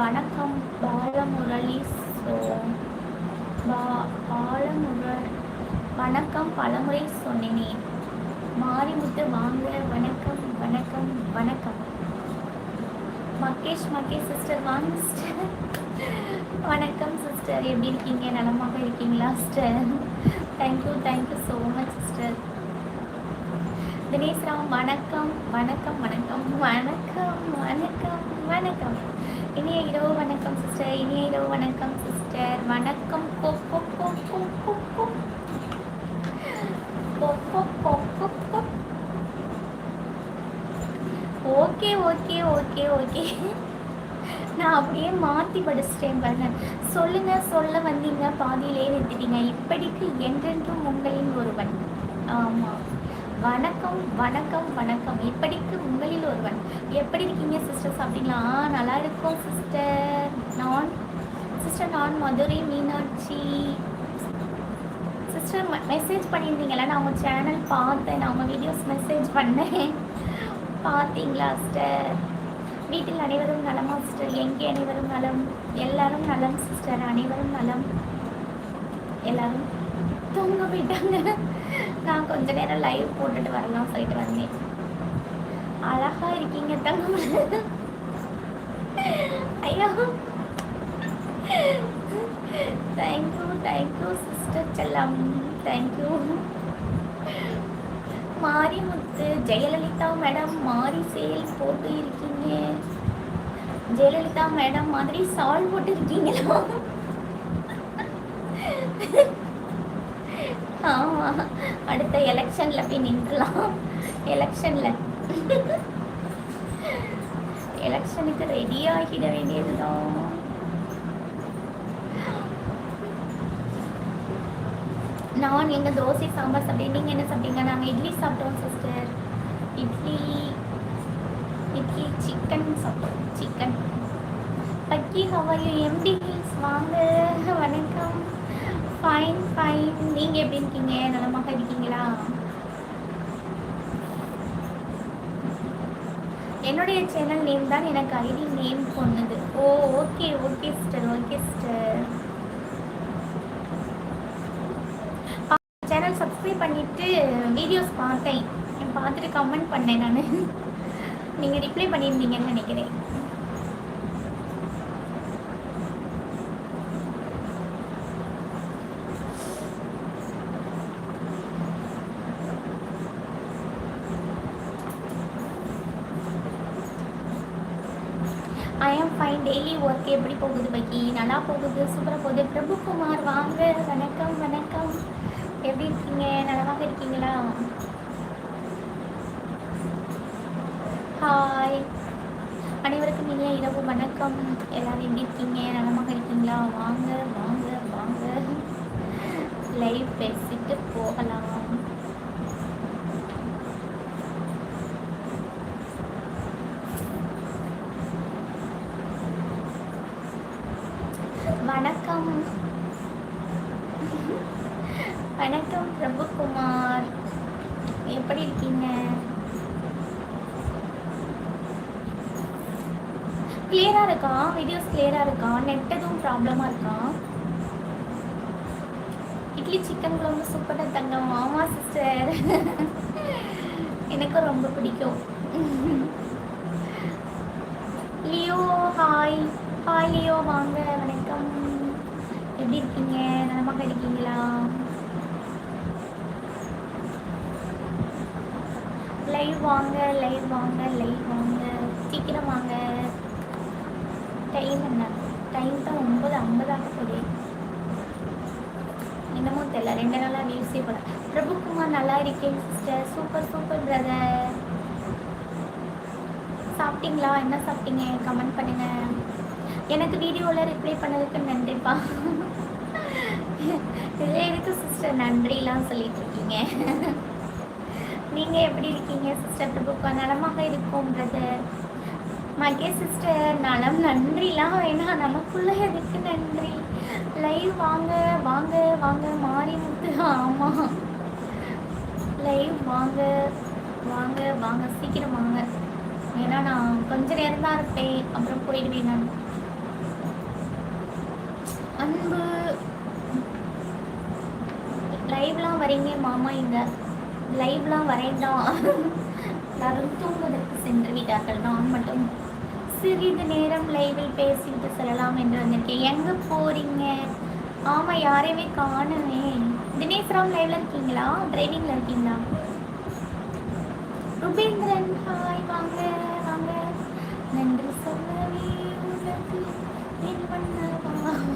வணக்கம். பாலமுரளி பா பாலமுரள். வணக்கம். பலமுறை சொன்னேனே. மாரிமுத்து வாங்க வணக்கம் வணக்கம் வணக்கம். மகேஷ் மகேஷ் சிஸ்டர் வாங்க சிஸ்டர் வணக்கம் சிஸ்டர் எப்படி இருக்கீங்க? நலமாக இருக்கீங்களா sister thank you thank you so much sister Dinesh Ram வணக்கம் வணக்கம் வணக்கம் வணக்கம் வணக்கம் வணக்கம். இனிய இரவு வணக்கம் சிஸ்டர் இனிய இரவு வணக்கம் சிஸ்டர் வணக்கம். Okay okay okay okay. நான் அப்படியே மாற்றி படிச்சிட்டேன் பாருங்க. சொல்லுங்க சொல்ல வந்தீங்க பாதியிலே நிறுத்திட்டீங்க. இப்படிக்கு என்றென்றும் உங்களின் ஒருவன். ஆமாம் வணக்கம் வணக்கம் வணக்கம். இப்படிக்கு உங்களில் ஒருவன். எப்படி இருக்கீங்க சிஸ்டர்ஸ் அப்படிங்களா நல்லா இருக்கும் சிஸ்டர் நான் சிஸ்டர் நான் மதுரை மீனாட்சி. சிஸ்டர் மெசேஜ் பண்ணியிருந்தீங்களா நான் உங்கள் சேனல் பார்த்தேன். நான் உங்கள் வீடியோஸ் மெசேஜ் பண்ணேன். பார்த்தீங்களா சிஸ்டர் வீட்டில் அனைவரும் நலமா சிஸ்டர் எங்கே அனைவரும் நலம்? எல்லாரும் நலம் சிஸ்டர் அனைவரும் நலம். எல்லாரும் தூங்க போயிட்டாங்க. நான் கொஞ்ச நேரம் லைவ் போட்டுட்டு வரலாம் சொல்லிட்டு வந்தேன். அழகா இருக்கீங்க தங்கம் ஐயா. Thank you thank you sister செல்லம். Thank you Marimuthu Jayalalitha madam Mari sale போட்டு இருக்கீங்க. ஜெயலலிதா மேடம் மாதிரி சால் போட்டு இருக்கீங்களா? ஆமா. அடுத்த எலெக்ஷன்ல போய் நின்றுலாம் எலெக்ஷன்ல எலெக்ஷனுக்கு ரெடி ஆகிட வேண்டியதுதான். நான் எங்க தோசை சாம்பார் சாப்பிட்டேன். நீங்க என்ன சாப்பிட்டீங்க? நாங்க இட்லி சாப்பிட்டோம் சிஸ்டர் இட்லி இட்லி சிக்கன் சாப்பிட்டோம். சிக்கன் பக்கி ஹவாயு எம்டி? ஹில்ஸ் வாங்க. வணக்கம். ஃபைன் ஃபைன் நீங்க எப்படி இருக்கீங்க? நலமாக இருக்கீங்களா? என்னுடைய சேனல் நேம் தான் எனக்கு ஐடி நேம் சொன்னது ஓ okay okay sister okay sister channel subscribe பண்ணிட்டு வீடியோஸ் பார்த்தேன். பார்த்துட்டு கமெண்ட் பண்ணேன் நான். நீங்கள் ரிப்ளை பண்ணியிருந்தீங்கன்னு நினைக்கிறேன். ஐ ஆம் ஃபைன் டெய்லி ஒர்க் எப்படி போகுது பக்கி? நல்லா போகுது சூப்பராக போகுது. பிரபுகுமார் வாங்க. வணக்கம் வணக்கம். எப்படி இருக்கீங்க? நலமாக இருக்கீங்களா? ஹாய் அனைவருக்கும் இனிய இரவு வணக்கம். எல்லாரும் எப்படி இருக்கீங்க? நலமாக இருக்கீங்களா? வாங்க வாங்க வாங்க. லைவ் பேசிட்டு போகலாம் வணக்கம் வணக்கம் பிரபுகுமார் எப்படி இருக்கீங்க கிளியரா இருக்கா? வீடியோஸ் கிளியரா இருக்கா? நெட் எதுவும் ப்ராப்ளமா இருக்கா? இட்லி சிக்கன் குழம்பு சூப்பராக தங்கம் ஆமா சிஸ்டர் எனக்கும் ரொம்ப பிடிக்கும். Leo hi hi Leo. வாங்க வணக்கம். எப்படி இருக்கீங்க? நலமாக இருக்கீங்களா? லைவ் வாங்க லைவ் வாங்க லைவ் வாங்க. சீக்கிரம் வாங்க. டைம் என்ன? டைம் தான் ஒம்பது ஐம்பதாக சொல்லி என்னமோ தெரியல. ரெண்டு நாளாக நியூஸே போல பிரபுக்குமார் நல்லா இருக்கேன் சிஸ்டர் சூப்பர் சூப்பர் பிரதர் சாப்பிட்டீங்களா? என்ன சாப்பிட்டீங்க? கமெண்ட் பண்ணுங்க. எனக்கு வீடியோவில் ரிப்ளை பண்ணதுக்கு நன்றிப்பா. இதில் எதுக்கு சிஸ்டர் நன்றிலாம் சொல்லிட்டு இருக்கீங்க. நீங்கள் எப்படி இருக்கீங்க சிஸ்டர் பிரபுக்குமார் நலமாக இருக்கும் பிரதர் மகே சிஸ்டர் நலம் நன்றிலாம் வேணாம். நமக்குள்ள எதுக்கு நன்றி? லைவ் வாங்க வாங்க வாங்க மாறி முத்து ஆமாம் லைவ் வாங்க வாங்க வாங்க. சீக்கிரம் வாங்க. ஏன்னா நான் கொஞ்ச நேரம் தான் இருப்பேன். அப்புறம் போயிடுவேன் நான். அன்பு. லைவ்லாம் வரீங்க மாமா இங்க. லைவ்லாம் வரேண்டாம் எல்லாரும் தூங்குவதற்கு சென்று விட்டார்கள். நான் மட்டும் சிறிது நேரம் லைவில் பேசிவிட்டு செல்லலாம் என்று வந்திருக்கேன். எங்க போறீங்க? ஆமா யாரையுமே காணுமே. தினேஷ் ராம் லைவ்ல இருக்கீங்களா? டிரைவிங்ல இருக்கீங்களா? ரூபேந்திரன் ஹாய் வாங்க வாங்க. நன்றி சொல்லவே உனக்கு என்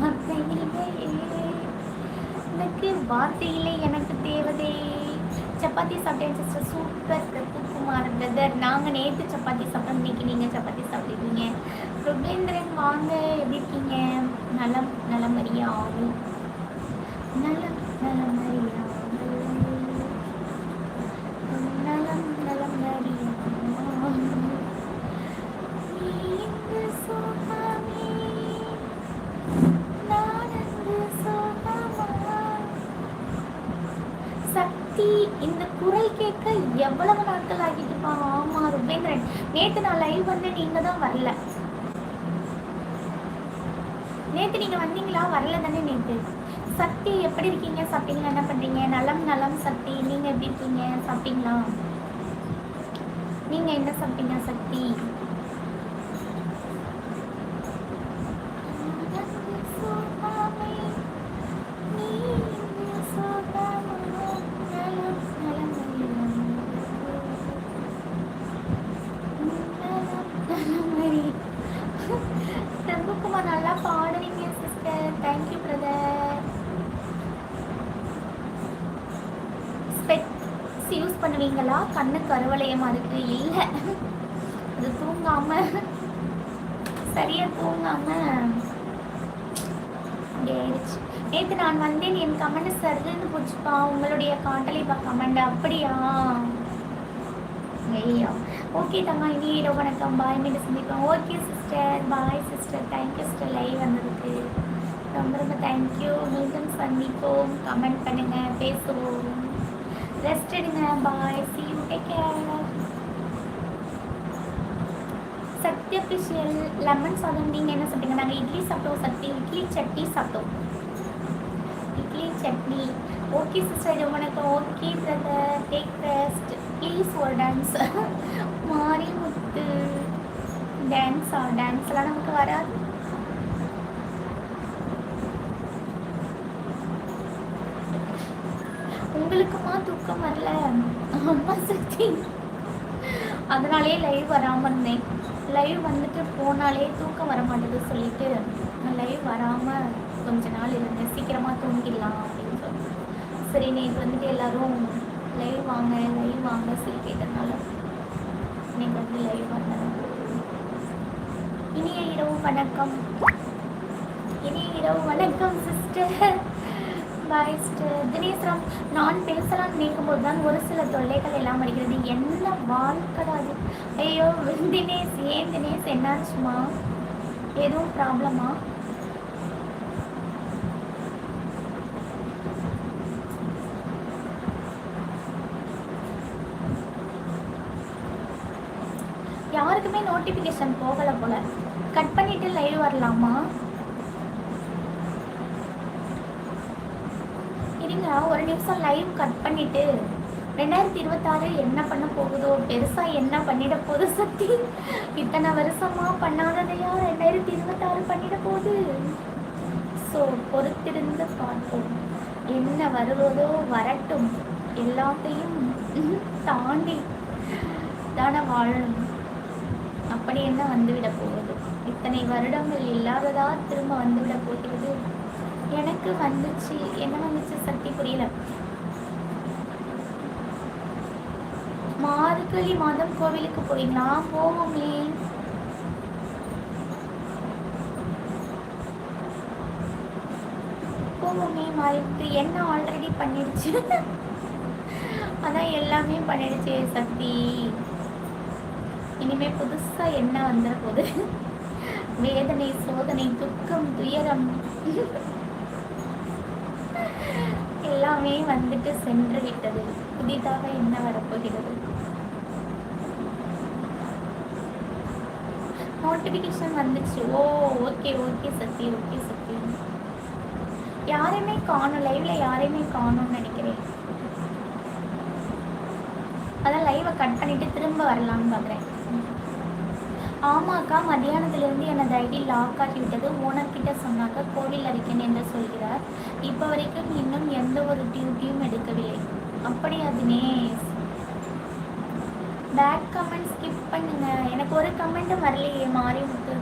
வார்த்தை இல்லையே எனக்கு வார்த்தை இல்லை எனக்கு தேவதே. சப்பாத்தி சாப்பிட்டேன் சிஸ்டர் சூப்பர் பிரபுகுமார் பிரதர் நாங்கள் நேற்று சப்பாத்தி சாப்பிட்டோம். இன்னைக்கு நீங்கள் சப்பாத்தி சாப்பிட்ருக்கீங்க ருபேந்திரன் வாங்க. எப்படி இருக்கீங்க? நலம் நலமறியாது நலம் நலமறியாது குரல் எவ்வளவு நாட்கள் ஆகிட்டு ஆகிட்டுப்பா? ஆமா ருபேந்திரன் நேத்து நான் லைவ் வந்து நீங்க தான் வரல. நேத்து நீங்க வந்தீங்களா? வரல தானே நேத்து. சக்தி எப்படி இருக்கீங்க? சாப்பிட்டீங்களா? என்ன பண்றீங்க? நலம் நலம் சக்தி. நீங்க எப்படி இருக்கீங்க? சாப்பிட்டீங்களா? நீங்க என்ன சாப்பிட்டீங்க சக்தி பிரபுகுமார் நல்லா பாடுறீங்க சிஸ்டர் தேங்க்யூ பிரதர் ஸ்பெக்ஸ் நீங்களா? கண்ணு கருவளையமா இருக்கு. இல்லை. அது தூங்காம. சரியா தூங்காம. அப்படி ஆயிடுச்சு. நேற்று நான் வந்தேன். என் கமெண்ட் சருதுன்னு போச்சுப்பா. உங்களுடைய காட்டலைப்பா கமெண்ட். அப்படியா? ஐயா. ஓகே தம்மா இனி வணக்கம். பாய். மீண்டும் சந்திப்போம். Okay sister. Bye sister. Thank you sister. Live வந்ததுக்கு. ரொம்ப ரொம்ப தேங்க்யூ மீண்டும் சந்திப்போம். கமெண்ட் பண்ணுங்க. பேசுவோம். ரெஸ்ட் எடுங்க bye see you take care Shakti ஃபிஷியல் lemon சாதம் நீங்கள் என்ன சாப்பிட்டீங்க? நாங்கள் இட்லி சாப்பிட்டோம் சக்தி இட்லி சட்னி சாப்பிட்டோம். இட்லி சட்னி. ஓகே சிஸ்டர் உனக்கு okay brother take rest please ஒரு டான்ஸ் மாறி முத்து டான்ஸா டான்ஸ்லாம் நமக்கு வராது. தூக்கம் வரல. அம்மா சக்தி. அதனாலே லைவ் வராமல் இருந்தேன். லைவ் வந்துட்டு போனாலே தூக்கம் வர மாட்டேது சொல்லிட்டு நான் லைவ் வராமல் கொஞ்ச நாள் இருந்தேன். சீக்கிரமாக தூங்கிடலாம் அப்படின்னு சொல்லி சரி நேற்று வந்துட்டு எல்லாரும் லைவ் வாங்க லைவ் வாங்க சொல்லி கேட்டதுனால நீங்கள் வந்து லைவ் வந்தேன். இனிய இரவு வணக்கம். இனிய இரவு வணக்கம் சிஸ்டர் பாய் தினேஸ்வரம் நான் பேசலாம்னு நினைக்கும் போது தான் ஒரு சில தொல்லைகள் எல்லாம் வருகிறது. என்ன வாழ்க்கடாது ஐயோ தினேஷ் ஏன் தினேஷ்? என்னாச்சுமா எதுவும் ப்ராப்ளமா யாருக்குமே நோட்டிஃபிகேஷன் போகலை போல. கட் பண்ணிட்டு லைவ் வரலாமா? இருங்க ஒரு நிமிஷம் லைவ் கட் பண்ணிட்டு ரெண்டாயிரத்தி இருபத்தாறு என்ன பண்ண போகுதோ பெருசா என்ன பண்ணிட போகுது சக்தி இத்தனை வருஷமா பண்ணாததையா ரெண்டாயிரத்தி இருபத்தாறு பண்ணிட போகுது? ஸோ பொறுத்திருந்து பார்ப்போம். என்ன வருவதோ வரட்டும். எல்லாத்தையும் தாண்டி தானே வாழணும். அப்படி என்ன வந்துவிட போகுது? இத்தனை வருடங்கள் இல்லாததா திரும்ப வந்துவிட போகிறது? எனக்கு வந்துச்சு. என்ன வந்துச்சு? சக்தி புரியல. மார்கழி மாதம் கோவிலுக்கு போவீங்களா போவோமே. போவோமே மாறிட்டு என்ன ஆல்ரெடி பண்ணிடுச்சு? அதான் எல்லாமே பண்ணிடுச்சு சக்தி இனிமே புதுசா என்ன வந்துட போது வேதனை சோதனை துக்கம் துயரம். எல்லாமே வந்துட்டு சென்று விட்டது புதிதாக என்ன வரப்போகிறது? நோட்டிஃபிகேஷன் வந்துச்சு. ஓ okay okay Shakti okay Shakti யாரையுமே காணும். லைவ்ல யாரையுமே காணும்னு நினைக்கிறேன். அதான் லைவை கட் பண்ணிட்டு திரும்ப வரலாம்னு பார்க்குறேன் ஆமாக்கா மத்தியானத்திலிருந்து எனது ஐடி லாக் ஆகிவிட்டது. ஓனர்கிட்ட சொன்னாக்க கோவில் அடிக்கணும் என்று சொல்கிறார். இப்போ வரைக்கும் இன்னும் எந்த ஒரு டியூட்டியும் எடுக்கவில்லை. அப்படி அதுனே பேக் கமெண்ட் ஸ்கிப் பண்ணுங்க. எனக்கு ஒரு கமெண்ட்டும் வரலையே மாறி விட்டு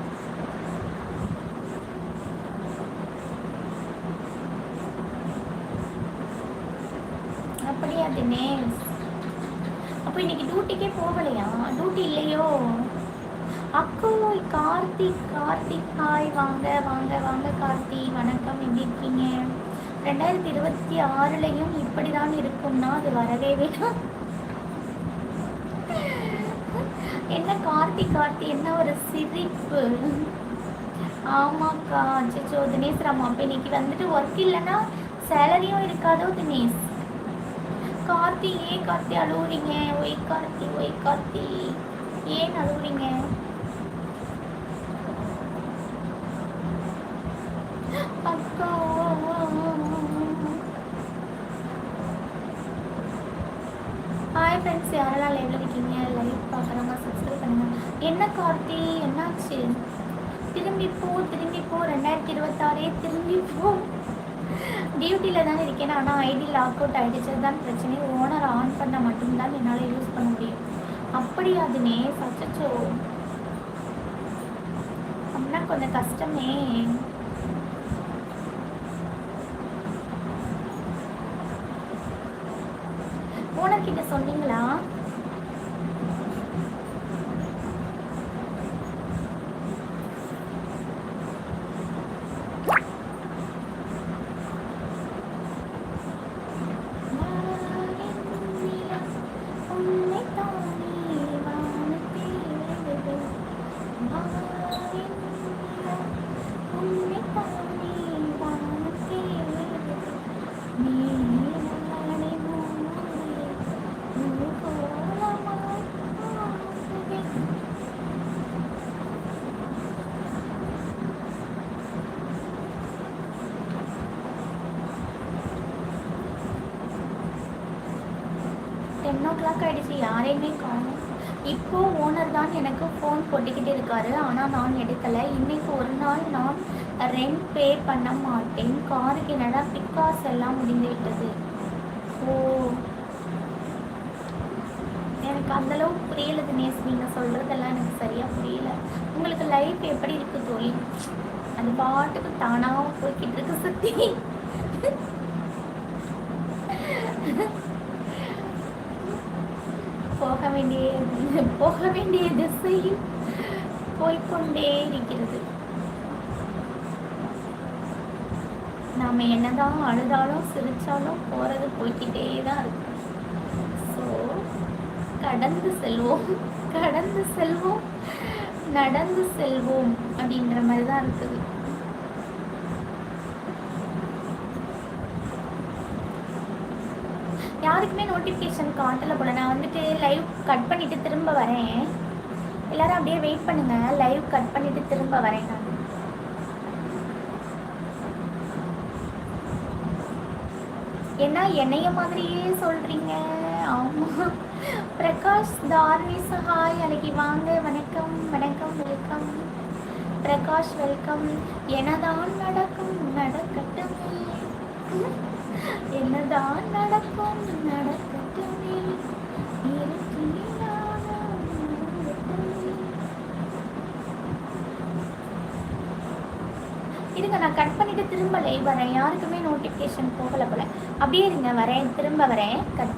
அப்படியா தினேஷ் அப்போ இன்னைக்கு டியூட்டிக்கே போகலையா? டியூட்டி இல்லையோ? அக்கோய் கார்த்திக் கார்த்திக் ஹாய். வாங்க வாங்க வாங்க கார்த்தி. வணக்கம். எப்படி இருக்கீங்க? ரெண்டாயிரத்தி இருபத்தி ஆறுலையும் இப்படி தான் இருக்கும்னா அது வரவே வேணும். என்ன கார்த்தி கார்த்தி? என்ன ஒரு சிரிப்பு. ஆமாக்கா. அச்சோ தினேஷ் ராமா அப்போ இன்னைக்கு வந்துட்டு ஒர்க் இல்லைன்னா சேலரியும் இருக்காதோ தினேஷ்? கார்த்தி ஏன் Karthi அழுவுறீங்க? Why Karthi why Karthi. ஏன் அழுவுறீங்க? லைவ்ல இருக்கீங்க லைவ் பார்க்குறவங்க சப்ஸ்கிரைப் பண்ணுங்க. என்ன கார்த்தி? என்னாச்சு? திரும்பி போ திரும்பி போ. ரெண்டாயிரத்தி இருபத்தாறே திரும்பி போ. டியூட்டியில் தான் இருக்கேன். ஆனால் ஐடி லாக் அவுட் ஆகிடுச்சு தான் பிரச்சனை. ஓனர் ஆன் பண்ணால் மட்டும்தான் என்னால் யூஸ் பண்ண முடியும். அப்படி அதுனே சச்சோ அப்படின்னா கொஞ்சம் கஷ்டமே. ஓனர் கிட்ட சொன்னீங்களா? கிளாக் ஆகிடுச்சு யாரையுமே காணும். இப்போ ஓனர் தான் எனக்கு ஃபோன் போட்டுக்கிட்டு இருக்காரு. ஆனால் நான் எடுக்கலை. இன்னைக்கு ஒரு நாள் நான் ரெண்ட் பே பண்ண மாட்டேன். காருக்கு என்னடா பிக்காஸ் எல்லாம் முடிந்து விட்டது? ஓ. எனக்கு அந்தளவு புரியல தினேஷ். நீங்கள் சொல்கிறதெல்லாம் எனக்கு சரியாக புரியல. உங்களுக்கு லைஃப் எப்படி இருக்குது தோழி? அது பாட்டுக்கு தானாக போய்கிட்டு இருக்கு சுற்றி போக வேண்டிய போக வேண்டிய திசையில் போய்கொண்டே இருக்கிறது நாம என்னதான் அழுதாலும் சிரிச்சாலும் போறது போய்க்கிட்டே தான் இருக்கும் ஸோ கடந்து செல்வோம் கடந்து செல்வோம் நடந்து செல்வோம் அப்படின்ற மாதிரி தான் இருக்குது. யாருக்குமே நோட்டிஃபிகேஷன் காட்டல போல. நான் வந்துட்டு லைவ் கட் பண்ணிட்டு திரும்ப வரேன். எல்லாரும் அப்படியே வெயிட் பண்ணுங்க. லைவ் கட் பண்ணிட்டு திரும்ப வரேன் நான். ஏன்னா என்னைய மாதிரியே சொல்றீங்க? ஆமா. பிரகாஷ் தார்வி சஹாய் அன்னைக்கு வாங்க. வணக்கம். வணக்கம். வெல்கம் பிரகாஷ் வெல்கம் என்னதான் நடக்கும் நடக்கட்டும். என்னதான் நடக்கும் நடக்கட்டுமே. இருங்க நான் கட் பண்ணிட்டு திரும்ப லைவ் வரேன் யாருக்குமே நோட்டிஃபிகேஷன் போகல போல. அப்படியே இருங்க வரேன் திரும்ப வரேன். கட்